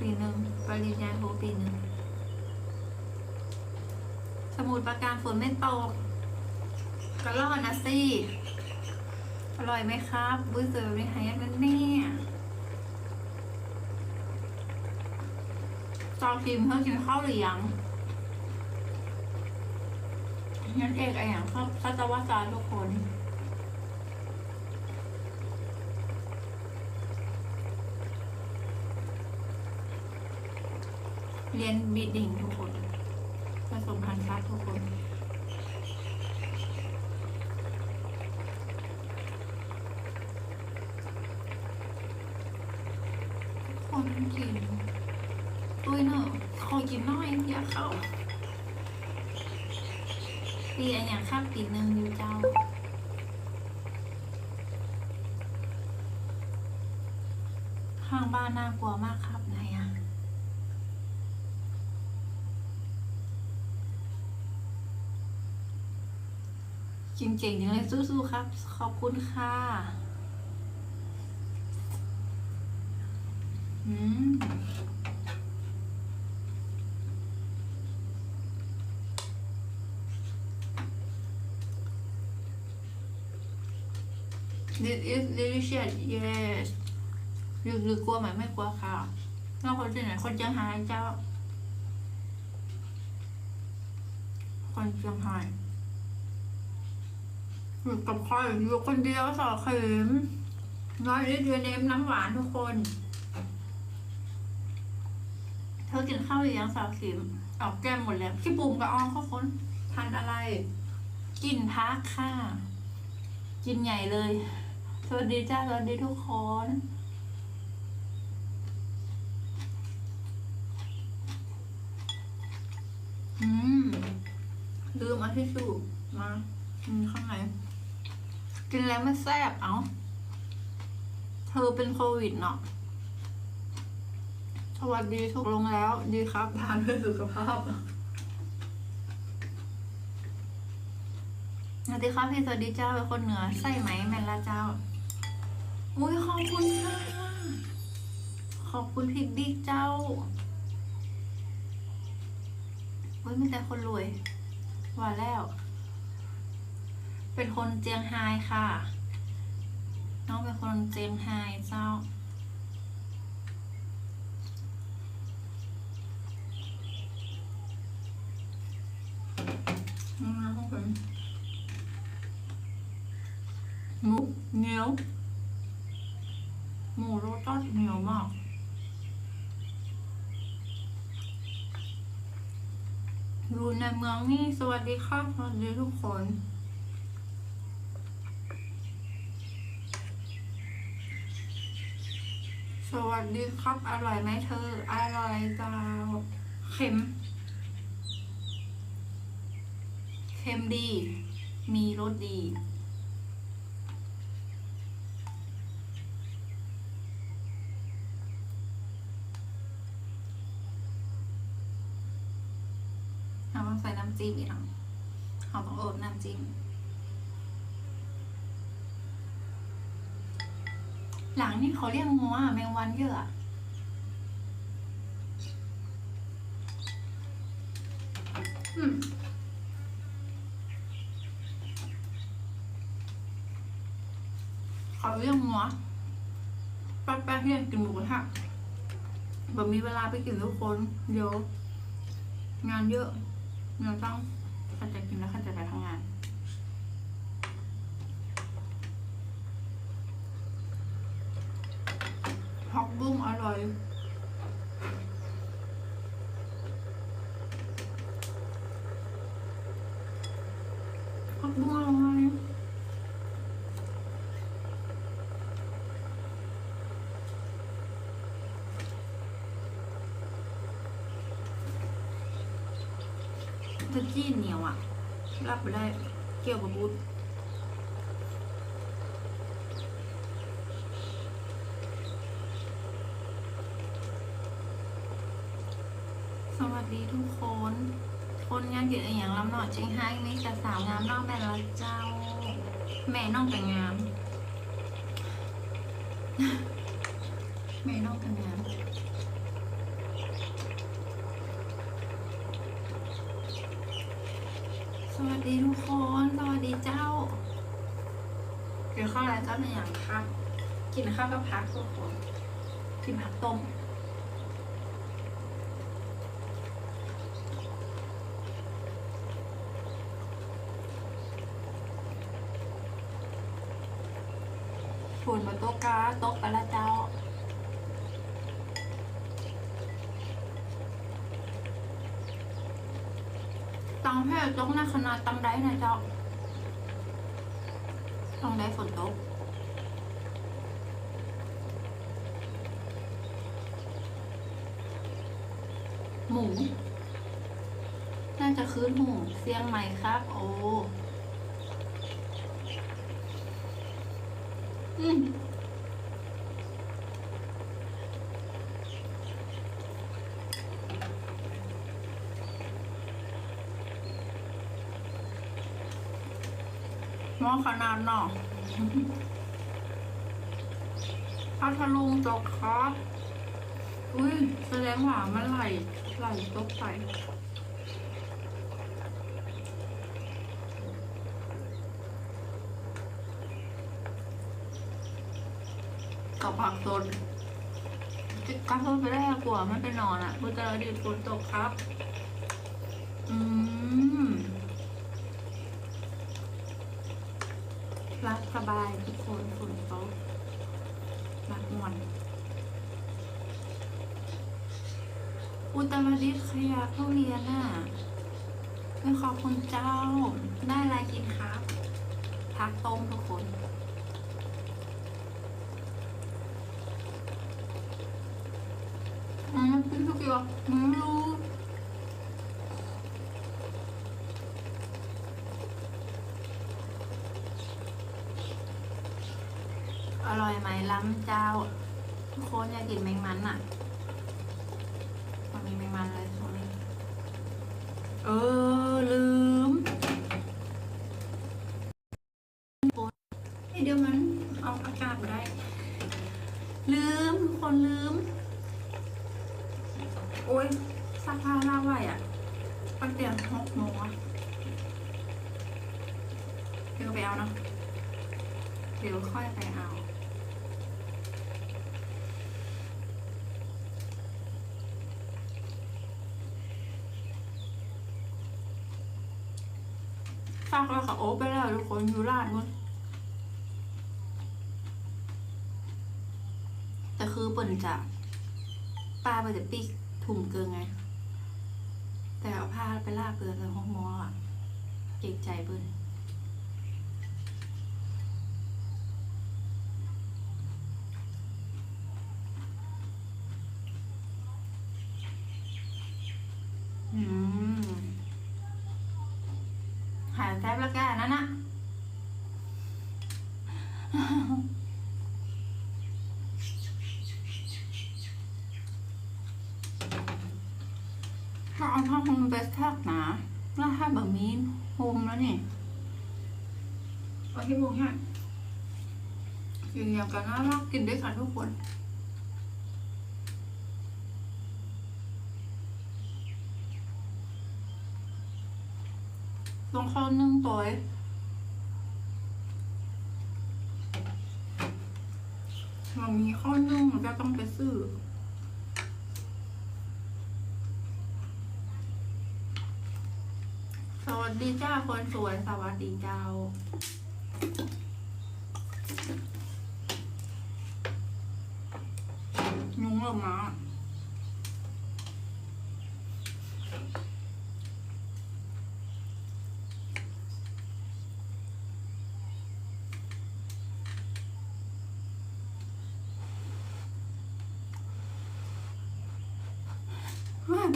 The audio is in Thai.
ปีหนึ่งปริญญาโทปีหนึ่งสมุดประการฝนไม่ตกก็รอดนะสิอร่อยไหมครับบุ้ยเสือไม่หายากนั่นเนี่ยจอพิมเพื่อกินข้าวหรือยังงั้นเอกไอ้อย่างข้าวข้าวตะวันจานทุกคน เรียนบีดดิ้งทุกคนผสมพันธุ์ชัดทุกคนคนกินตุ้ยเนอะขอกินน่อยอยากเข้าปีอันอย่างข้ามปีหนึ่งอยู่เจ้าข้างบ้านน่ากลัวมากครับนอะ กินเก่งจังเลยสู้ๆครับ ขอบคุณค่ะอืมดิส is delicious yes หรือหรือกลัวไหมไม่กลัวค่ะเราคนที่ไหนคนเชียงรายเจ้า คนเชียงราย อยู่กับใครอยู่คนเดียวสอเข็มน้อยนิดเดียวเนมน้ำหวานทุกคน เธอกินข้าวหรือยังสาวขิมออกแก้มหมดแล้วพี่ปุ่มกับอองเขาคนทานอะไร กินพักค่ะ กินใหญ่เลย สวัสดีจ้าสวัสดีทุกคนอืมลืมเอาทิชชู่มาอืมข้างใน กินแล้วไม่แซ่บเอ้า เธอเป็นโควิดเนาะ สวัสดีถูกลงแล้ว ดีครับทานเพื่อสุขภาพสวัสดีครับพี่สวัสดีเจ้าเป็นคนเหนือใส่ไหมแมนละเจ้า อุ้ยขอบคุณค่ะขอบคุณพี่บิ๊กเจ้าอุ้ยมีแต่คนรวยว่าแล้ว เป็นคนเจียงไฮ้ค่ะ น้องเป็นคนเจียงไฮ้เจ้าอืมนะครับผมหมูเหนียว หมูรสชาติเหนียวมากอยู่ในเมืองนี่สวัสดีครับสวัสดีทุกคน สวัสดีครับ อร่อยไหมเธอ อร่อยจ้าเค็ม เค็มดี มีรสดีเราต้องใส่น้ำจิ้มอีกหน่อยเราต้องโอดน้ำจิ้ม หลังนี่เขาเรียกงัวแมงวันเยอะอืมเขาเรียกงัวแป๊บๆที่อยากกินหมูกระทะแบบมีเวลาไปกินทุกคนเดี๋ยวงานเยอะเงินต้องข้าจะกินแล้วข้าจไปทำงาน ผักบุ้งอร่อยผักบุ้งอร่อยตะกี้เหนียวอะรับไปได้เกี่ยวกับบูธานเยอะอย่างลำหน่อดจริงให้ไม่ต่สาวงามน้องแม่แล้เจ้า แม่น้องแต่งงาม แม่น้องแต่งงามสวัสดีทุกคน สวัสดีเจ้าเดี๋ยวข้าวอะไรเจ้าเนอย่างครับ กินข้าวก็พักทุกคนกินผักต้ม ฝนมาโต๊ะกาโต๊ะไปละเจ้า ตังแพ่ตกหน้าขนาดตังได้นะเจ้าตังได้ฝนตกหมู น่าจะคืนหมูเสียงใหม่ครับ โอ้ มหมอขนาดเนาะพัทลุงจกครับ อุ้ยแสดงว่ามันไหลไหลตกไป กับผักสดกลับเพิ่มไปได้กว่าไม่ไปนอนอะบุตรดีฝนตกครับ อืมรับสบายทุกคนฝนตกรักมวนอุตรดิตถ์ขยะเข้าเรียนน่ะเป็นขอบคุณเจ้า ได้อะไรกินครับ พักต้มทุกคน อืมพี่ทุกอรู้อร่อยไหมล้ำเจ้า ทุกคนอยากกินแมงมันอะมันมีแมงมันเลยตรงนี้เออ ลืมเฮ้ยเดี๋ยวมันเอาอากาศมาได้ ลืมทุกคนลืม โอ้ยซักผ้าลากไว้อะตั้งแต่หกโมงอะเดี๋ยวไปเอาเนาะเดี๋ยวค่อยไปเอาฝากแล้วค่ะโอ้ไปแล้วทุกคนอยู่ร้านนู้นแต่คือเปิ่นจะป้าไปจะปีก ถุงเกินไง แต่เอาผ้าไปลากเกลือใส่ห้องมออะ เกรงใจเปิ้นอืม หายแซ่บแล้วแกนั่นน่ะ ถ้าเอาผ้าห่มไปซักหนาแล้วถ้าแบบมีห่มแล้วนี่เอาที่บุกให้กินอย่างกันน่ารักกินด้วยกันทุกคนลองข้าวนึ่งตัวเองเรามีข้าวนึ่งเราจะต้องไปซื้อ สวัสดีจ้าคนสวยสวัสดีเจ้ายุงเริ่มมาเฮ้ย